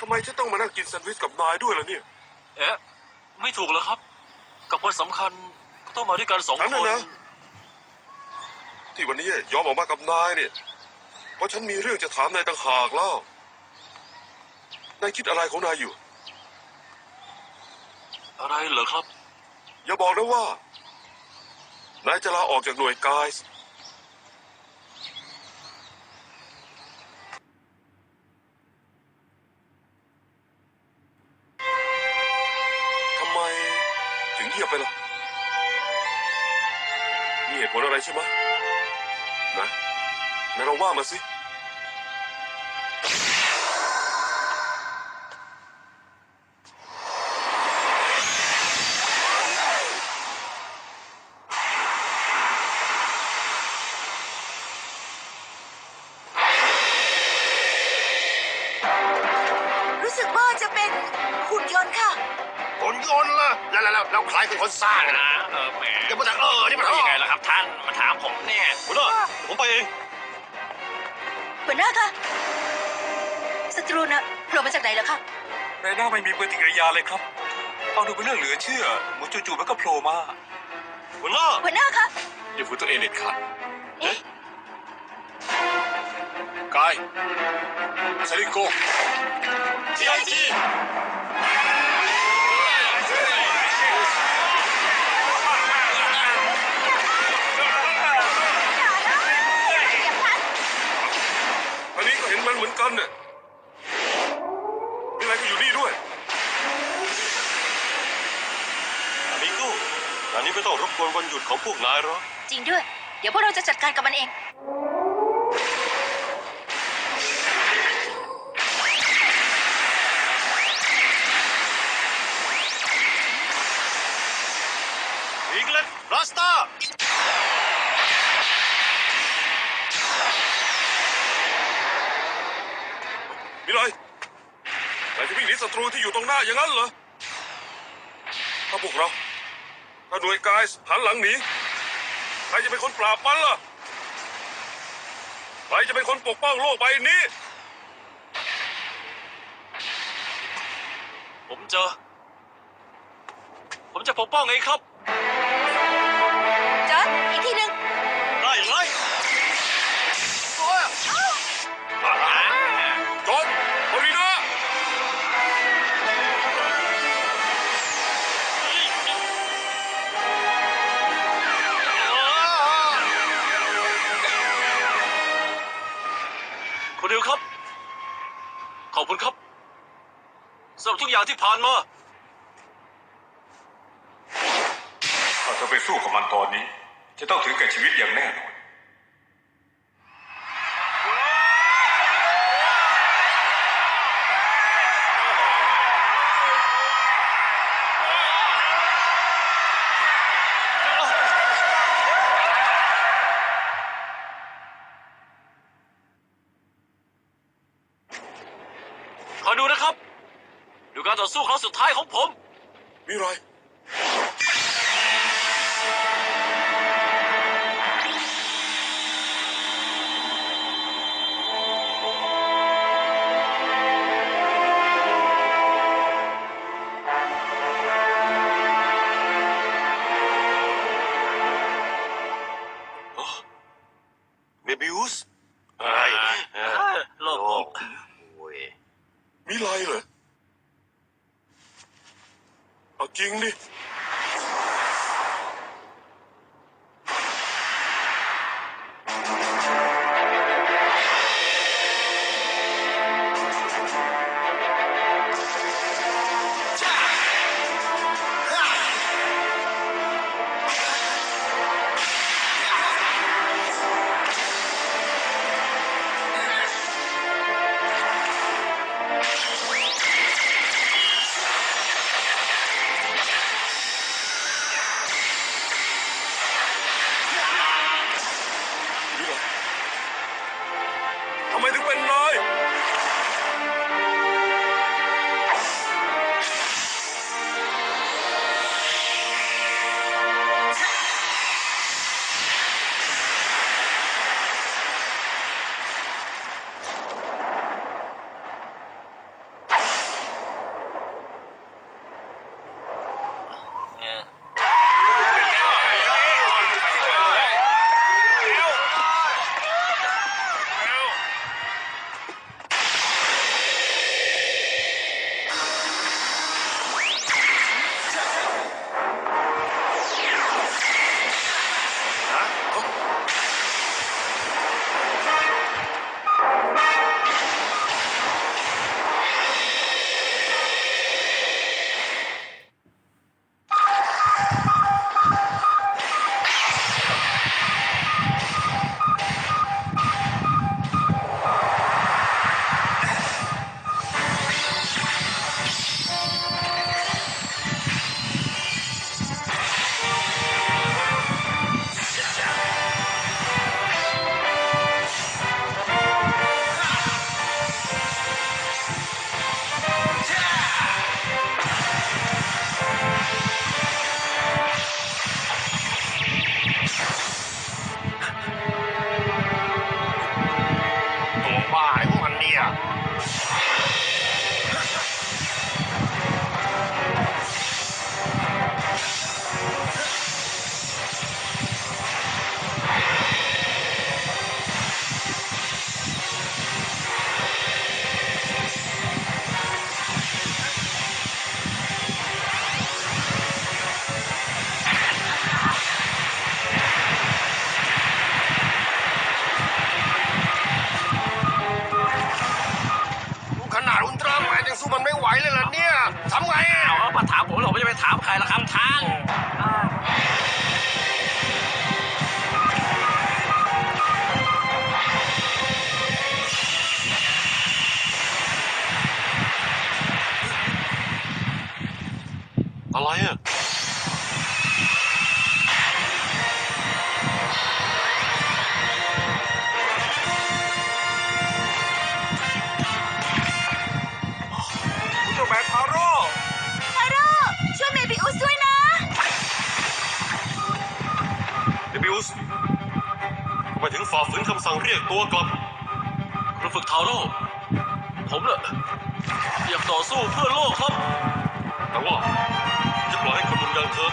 ทำไมฉันต้องมานั่งกินแซนด์วิชกับนายด้วยล่ะเนี่ย เอ๊ะ ไม่ถูกแล้วครับ กับวันสำคัญก็ต้องมาด้วยกันสองฉันคน่ะน นะ ที่วันนี้ยอมออกมากับนายเนี่ย เพราะฉันมีเรื่องจะถามนายต่างหากแล้วนายคิดอะไรของนายอยู่ อะไรเหรอครับ อย่าบอกนะว่า นายจะลาออกจากหน่วยกาย ยบไปเล่ะมีเหตุผลอะไรใช่ไหมนะนายลองว่ามาสิ รู้สึกว่าจะเป็นหุ่นยนต์ค่ะ นยนต์ล่ะแล้วแล้วแล้วแล้วใครเป็นคนสร้างนะเออแหมอย่ามาแต่เออนี่มันยังไงล่ะครับ ท่านมาถามผมเนี่ยหัวหน้าผมไปเองหัวหน้าคะศัตรูน่ะโผล่มาจากไหนเหรอคะไรน่าไม่มีปฏิกิริยาเลยครับฟังดูเป็นเรื่องเหลือเชื่อหมูจู่ๆมันก็โผล่มาหัวหน้าหัวหน้าคะอย่าฝืนตัวเองเด็ดขาดเอ๊ะกายซาริโกทีไอจี อันนี้ ก็เห็นมันเหมือนกันเนี่ยมีอะไรก็อยู่นี่ด้วยมิโก้อันนี้ไม่ต้องรบกวนวันหยุดของพวกนายหรอจริงด้วย เดี๋ยวพวกเราจะจัดการกับมันเอง อีกเล็ดรัสตา มีอะไรนายจะวิ่งหนีศัตรูที่อยู่ตรงหน้าอย่างนั้นเหรอ ถ้าพวกเรา ถ้าหน่วยกายหันหลังหนี ใครจะเป็นคนปราบมันล่ะ ใครจะเป็นคนปกป้องโลกใบนี้ ผมเจะผมจะปกป้องเองครับ อบคุณครับสำหรับทุกอย่างที่ผ่านมา ถ้าจะไปสู้กับมันตอนนี้ จะต้องถึงแก่ชีวิตอย่างแน่นอน เอ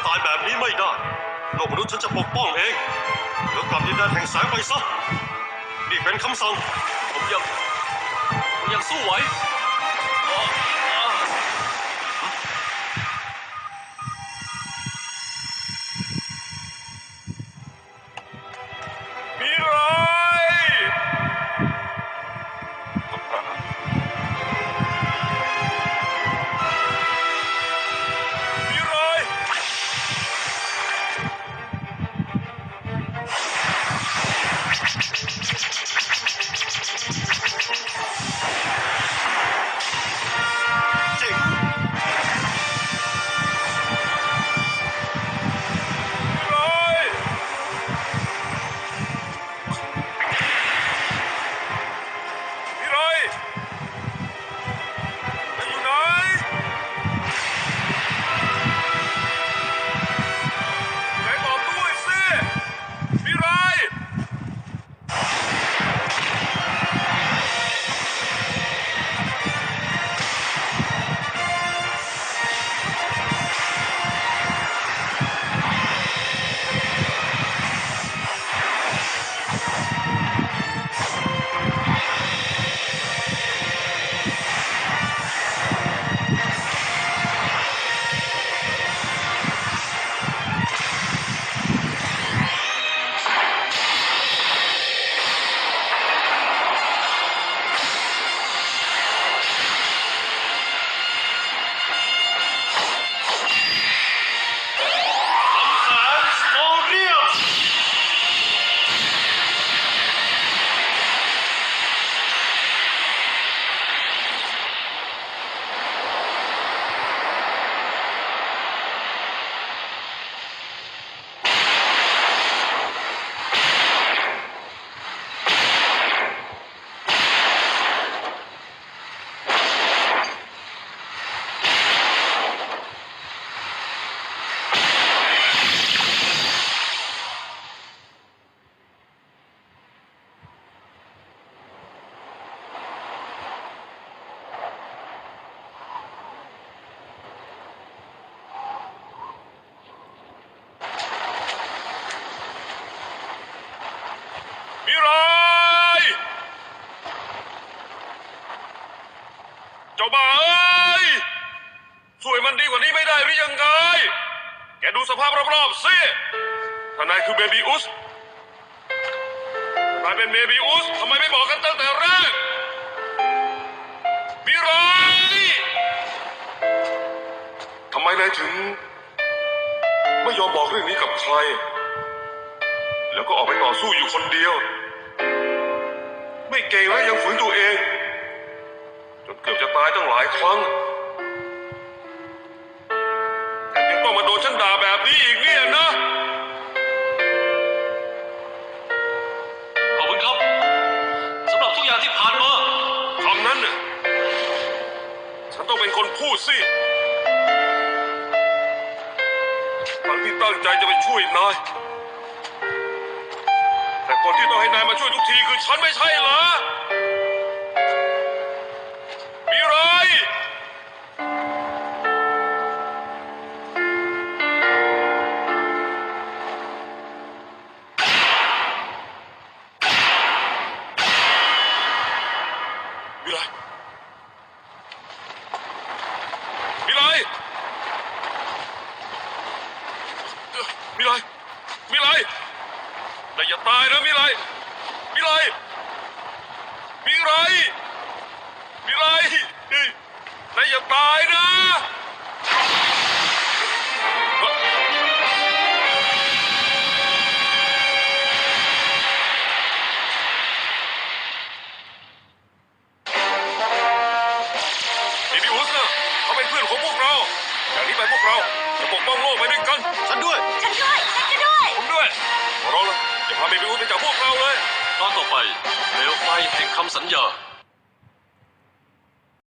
ตายแบบนี้ไม่ได้ โลกมนุษย์ฉันจะปกป้องเอง แล้วกลับดินแดนแห่งแสงไปซะ นี่เป็นคำสั่ง ผมยัง ผมยังสู้ไหว ช่วยมันดีกว่านี้ไม่ได้หรือยังไง แกดูสภาพรอบๆสิถ้านายคือเบบีอุสนายเป็นเบบีอุสทำไมไม่บอกกันตั้งแต่แรกมิไรทำไมนายถึง ไม่ยอมบอกเรื่องนี้กับใคร แล้วก็ออกไปต่อสู้อยู่คนเดียว ไม่เก่งและยังฝืนตัวเอง จนเกือบจะตายตั้งหลายครั้ง ต้องมาโดนฉันด่าแบบนี้อีกเนี่ยนะ ขอบคุณครับสำหรับทุกอย่างที่ผ่านมาคำนั้นน่ะฉันต้องเป็นคนพูดสิทั้งที่ตั้งใจจะไปช่วยนาย แต่คนที่ต้องให้นายมาช่วยทุกทีคือฉันไม่ใช่เหรอ วิไลวิไลวิไลวิไลแต่อย่าตายนะวิไลวิไลวิไลวิไลแต่อย่าตายนะ